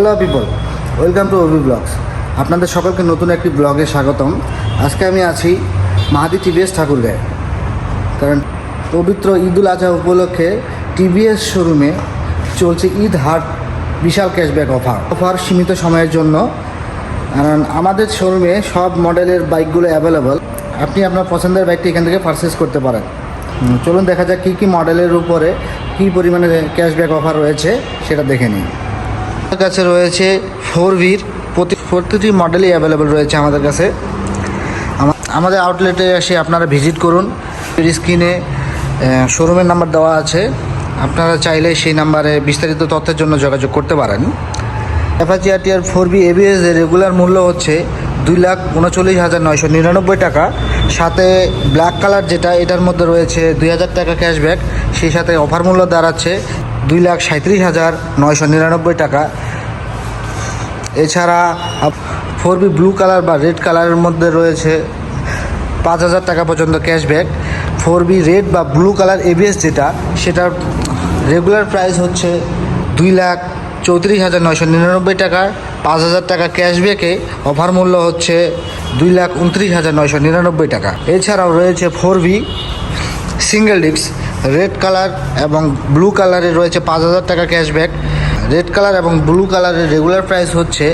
Hello people welcome to OB vlogs আপনাদের সকলকে নতুন একটি ব্লগে স্বাগতম। আজকে আমি আছি মাহাদি টিভিএস ঠাকুরগাঁয়ে। কারণ পবিত্র ঈদুল আজহা উপলক্ষে টিভিএস শোরুমে চলছে ঈদ হাট বিশাল ক্যাশব্যাক অফার অফার সীমিত সময়ের জন্য। কারণ আমাদের শোরুমে সব মডেলের বাইকগুলো অ্যাভেলেবল আপনি আপনার পছন্দের বাইকটি এখান থেকে পারচেস করতে পারেন। চলুন দেখা যাক কী কী মডেলের উপরে কী পরিমাণে ক্যাশব্যাক অফার রয়েছে, সেটা দেখে নিই। আমাদের কাছে রয়েছে ফোর ভির, প্রতি প্রতিটি মডেলই অ্যাভেলেবেল রয়েছে আমাদের কাছে। আমাদের আউটলেটে এসে আপনারা ভিজিট করুন। স্ক্রিনে শোরুমের নাম্বার দেওয়া আছে। আপনারা চাইলে সেই নাম্বারে বিস্তারিত তথ্যের জন্য যোগাযোগ করতে পারেন। Apache RTR four B ABS এর রেগুলার মূল্য হচ্ছে দুই লাখ উনচল্লিশ হাজার নয়শো নিরানব্বই টাকা। সাথে ব্ল্যাক কালার যেটা, এটার মধ্যে রয়েছে দুই হাজার টাকা ক্যাশব্যাক সেই সাথে অফার মূল্য দাঁড়াচ্ছে দুই লাখ সাঁত্রিশ হাজার নয়শো নিরানব্বই টাকা। এছাড়া ফোর বি ব্লু কালার বা রেড কালারের মধ্যে রয়েছে পাঁচ হাজার টাকা পর্যন্ত ক্যাশব্যাক ফোর বি রেড বা ব্লু কালার এবিএস যেটা, সেটার রেগুলার প্রাইস হচ্ছে দুই লাখ চৌত্রিশ হাজার নয়শো নিরানব্বই টাকা, পাঁচ হাজার টাকা ক্যাশব্যাকে অফার মূল্য হচ্ছে দুই লাখ উনত্রিশ হাজার নয়শো নিরানব্বই টাকা। এছাড়াও রয়েছে four B single disc red colour এবং ব্লু কালারে রয়েছে পাঁচ হাজার টাকা ক্যাশব্যাক রেড কালার এবং ব্লু কালারের রেগুলার প্রাইস হচ্ছে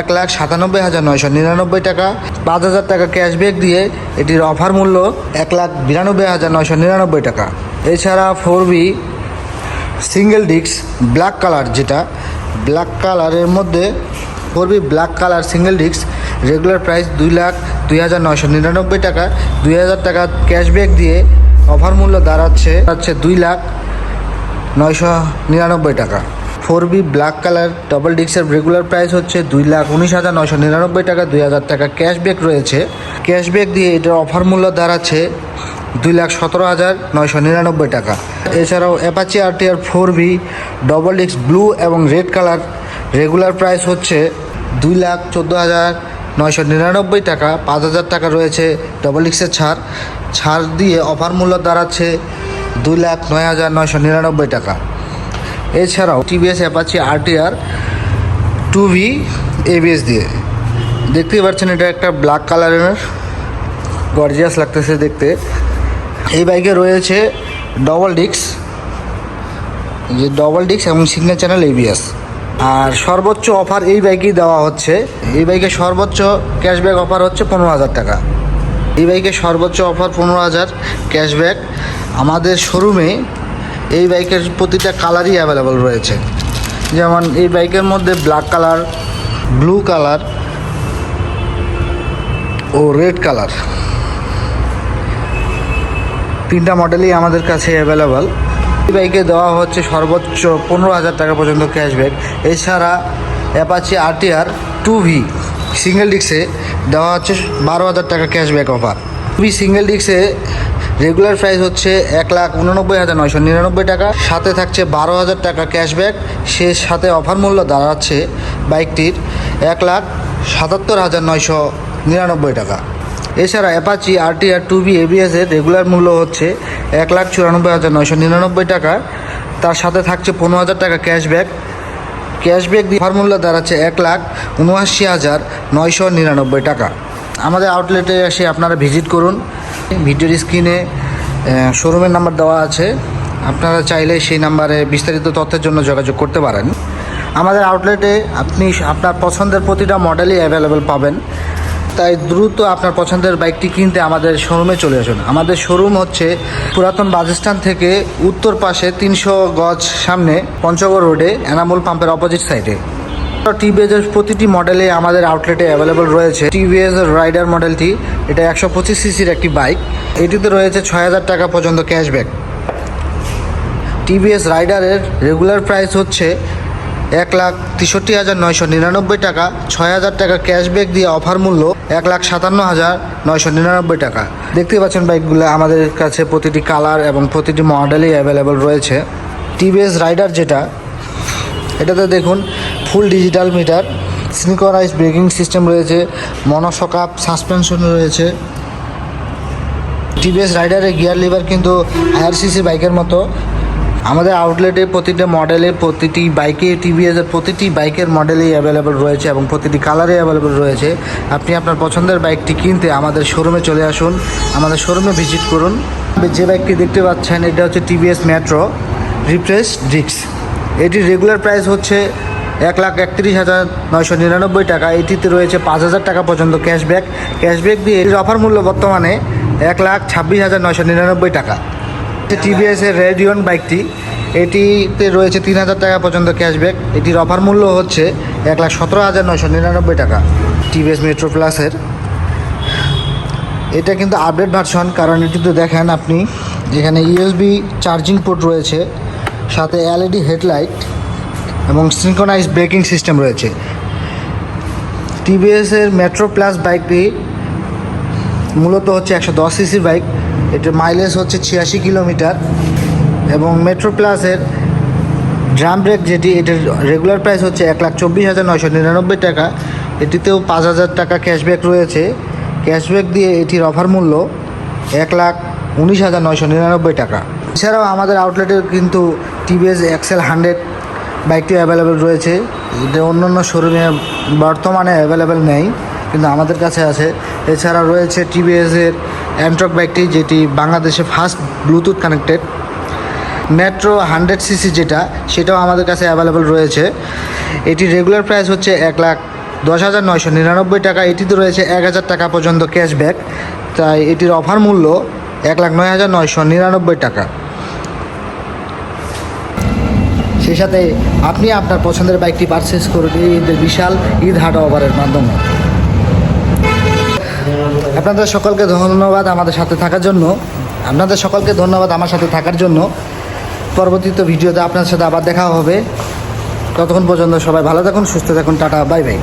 এক লাখ সাতানব্বই হাজার নয়শো নিরানব্বই টাকা। পাঁচ হাজার টাকা ক্যাশব্যাক দিয়ে এটির অফার মূল্য এক লাখ বিরানব্বই হাজার নয়শো নিরানব্বই টাকা। এছাড়া four B single disc, black colour যেটা, ব্ল্যাক কালারের মধ্যে four B black colour single disc, regular price দুই লাখ দুই হাজার নয়শো নিরানব্বই টাকা। দুই হাজার টাকা ক্যাশব্যাক দিয়ে অফার মূল্য দাঁড়াচ্ছে দাঁড়াচ্ছে দুই লাখ নয়শো নিরানব্বই টাকা। Four B black colour double ডিক্সের regular price হচ্ছে দুই লাখ উনিশ হাজার নয়শো নিরানব্বই টাকা। দুই হাজার টাকা ক্যাশব্যাক রয়েছে। ক্যাশব্যাক দিয়ে এটার অফার মূল্য দাঁড়াচ্ছে দুই লাখ সতেরো হাজার নয়শো নিরানব্বই টাকা। এছাড়াও Apache R RTR four V double ডিক্স ব্লু এবং রেড কালার রেগুলার প্রাইস হচ্ছে দুই লাখ চোদ্দ হাজার নয়শো নিরানব্বই টাকা। পাঁচ হাজার টাকা রয়েছে ডবল ডিক্সের ছাড়। ছাড় দিয়ে অফার মূল্য দাঁড়াচ্ছে দুই লাখ নয় হাজার নয়শো নিরানব্বই টাকা। এছাড়াও TVS Apache RTR two V ABS দিয়ে। দেখতেই পাচ্ছেন এটা একটা ব্ল্যাক কালারের গর্জিয়াস লাগতেছে দেখতে। এই বাইকে রয়েছে ডবল ডিক্স যে ডবল ডিক্স এবং সিগনেল চ্যানেল এবিএস আর সর্বোচ্চ অফার এই বাইকেই দেওয়া হচ্ছে। এই বাইকে সর্বোচ্চ ক্যাশব্যাক অফার হচ্ছে পনেরো হাজার টাকা। এই বাইকে সর্বোচ্চ অফার পনেরো হাজার ক্যাশব্যাক আমাদের শোরুমে এই বাইকের প্রতিটা কালারই অ্যাভেলেবল রয়েছে। যেমন এই বাইকের মধ্যে ব্ল্যাক কালার ব্লু কালার ও রেড কালার তিনটা মডেলই আমাদের কাছে অ্যাভেলেবল এই বাইকে দেওয়া হচ্ছে সর্বোচ্চ পনেরো হাজার টাকা পর্যন্ত ক্যাশব্যাক এছাড়া Apache RTR two V single ডিক্সে দেওয়া হচ্ছে বারো হাজার টাকা ক্যাশব্যাক অফার ভি সিঙ্গেল ডিক্সে রেগুলার প্রাইস হচ্ছে এক লাখ উননব্বই হাজার নয়শো নিরানব্বই টাকা। সাথে থাকছে বারো হাজার টাকা ক্যাশব্যাক সে সাথে অফার মূল্য দাঁড়াচ্ছে বাইকটির এক লাখ সাতাত্তর হাজার নয়শো নিরানব্বই টাকা। এছাড়া Apache RTR two V ABS এর রেগুলার মূল্য হচ্ছে এক লাখ চুরানব্বই হাজার নয়শো নিরানব্বই টাকা। তার সাথে থাকছে পনেরো হাজার টাকা ক্যাশব্যাক ক্যাশব্যাক দিয়ে অফার মূল্য দাঁড়াচ্ছে এক লাখ উনআশি হাজার নয়শো নিরানব্বই টাকা। আমাদের আউটলেটে এসে আপনারা ভিজিট করুন। ভিডিওর স্ক্রিনে শোরুমের নাম্বার দেওয়া আছে। আপনারা চাইলে সেই নাম্বারে বিস্তারিত তথ্যের জন্য যোগাযোগ করতে পারেন। আমাদের আউটলেটে আপনি আপনার পছন্দের প্রতিটা মডেলই অ্যাভেলেবেল পাবেন। তাই দ্রুত আপনার পছন্দের বাইকটি কিনতে আমাদের শোরুমে চলে আসুন। আমাদের শোরুম হচ্ছে পুরাতন বাস স্ট্যান্ড থেকে উত্তর পাশে তিনশো গজ সামনে পঞ্চগড় রোডে এনামুল পাম্পের অপোজিট সাইডে টিভিএসের প্রতিটি মডেলে আমাদের আউটলেটে অ্যাভেলেবল রয়েছে। টিভিএস রাইডার মডেলটি এটা একশো পঁচিশ সিসির একটি বাইক এটিতে রয়েছে ছয় হাজার টাকা পর্যন্ত ক্যাশব্যাক টিভিএস রাইডারের রেগুলার প্রাইস হচ্ছে এক লাখ তেষট্টি হাজার নয়শো নিরানব্বই টাকা, ছয় হাজার টাকা ক্যাশব্যাক দিয়ে অফার মূল্য এক লাখ সাতান্ন হাজার নয়শো নিরানব্বই টাকা। দেখতে পাচ্ছেন বাইকগুলো, আমাদের কাছে প্রতিটি কালার এবং প্রতিটি মডেলই অ্যাভেলেবল রয়েছে। টিভিএস রাইডার যেটা, এটাতে দেখুন full digital meter synchronise braking system রয়েছে মনোসকাপ সাসপেনশন রয়েছে। টিভিএস রাইডারের গিয়ার লিভার কিন্তু আইআরসিসি বাইকের মতো আমাদের আউটলেটে প্রতিটা মডেলে প্রতিটি বাইকে টিভিএসের প্রতিটি বাইকের মডেলেই অ্যাভেলেবল রয়েছে এবং প্রতিটি কালারে অ্যাভেলেবল রয়েছে। আপনি আপনার পছন্দের বাইকটি কিনতে আমাদের শোরুমে চলে আসুন, আমাদের শোরুমে ভিজিট করুন। যে বাইকটি দেখতে পাচ্ছেন, এটা হচ্ছে টিভিএস মেট্রো রিফ্রেশ ডিক্স এটির রেগুলার প্রাইস হচ্ছে এক লাখ একত্রিশ হাজার নয়শো নিরানব্বই টাকা। এটিতে রয়েছে পাঁচ হাজার টাকা পর্যন্ত ক্যাশব্যাক ক্যাশব্যাক দিয়ে এটির অফার মূল্য বর্তমানে এক লাখ ছাব্বিশ হাজার নয়শো নিরানব্বই টাকা। টিভিএস এর রেডিয়ন বাইকটি এটিতে রয়েছে তিন হাজার টাকা পর্যন্ত ক্যাশব্যাক এটির অফার মূল্য হচ্ছে এক লাখ সতেরো হাজার নয়শো নিরানব্বই টাকা টিভিএস মেট্রো প্লাসের এটা কিন্তু আপডেট ভার্সন কারণ এটিতে দেখেন আপনি, যেখানে ইউএসবি চার্জিং পোর্ট রয়েছে, সাথে এলইডি হেডলাইট এবং সিনক্রোনাইজ ব্রেকিং সিস্টেম রয়েছে। টিভিএসের মেট্রো প্লাস বাইকটি মূলত হচ্ছে একশো দশ সিসির বাইক এটার মাইলেজ হচ্ছে ছিয়াশি কিলোমিটার এবং মেট্রো প্লাসের ড্রাম ব্রেক যেটি, এটার রেগুলার প্রাইস হচ্ছে এক লাখ চব্বিশ হাজার নয়শো নিরানব্বই টাকা। এটিতেও পাঁচ হাজার টাকা ক্যাশব্যাক রয়েছে। ক্যাশব্যাক দিয়ে এটির অফার মূল্য এক লাখ উনিশ হাজার নয়শো নিরানব্বই টাকা। এছাড়াও আমাদের আউটলেটের কিন্তু টিভিএস এক্সেল হান্ড্রেড বাইকটি অ্যাভেলেবেল রয়েছে। এটা অন্য অন্য শোরুমে বর্তমানে অ্যাভেলেবেল নেই। কিন্তু আমাদের কাছে আছে। এছাড়া রয়েছে টিভিএসের অ্যান্ট্রক বাইকটি, যেটি বাংলাদেশে first Bluetooth connected metro hundred CC যেটা, সেটাও আমাদের কাছে অ্যাভেলেবেল রয়েছে। এটির রেগুলার প্রাইস হচ্ছে এক লাখ দশ হাজার নয়শো নিরানব্বই টাকা। এটিতে রয়েছে এক হাজার টাকা পর্যন্ত ক্যাশব্যাক তাই এটির অফার মূল্য এক লাখ নয় হাজার নয়শো নিরানব্বই টাকা। সেই সাথে আপনি আপনার পছন্দের বাইকটি পারচেস করুন ঈদের বিশাল ঈদ হাট অফারের মাধ্যমে। আপনাদের সকলকে ধন্যবাদ আমাদের সাথে থাকার জন্য। আপনাদের সকলকে ধন্যবাদ আমার সাথে থাকার জন্য। পরবর্তীতে ভিডিওতে আপনার সাথে আবার দেখা হবে। ততক্ষণ পর্যন্ত সবাই ভালো থাকুন, সুস্থ থাকুন, টাটা, বাই বাই।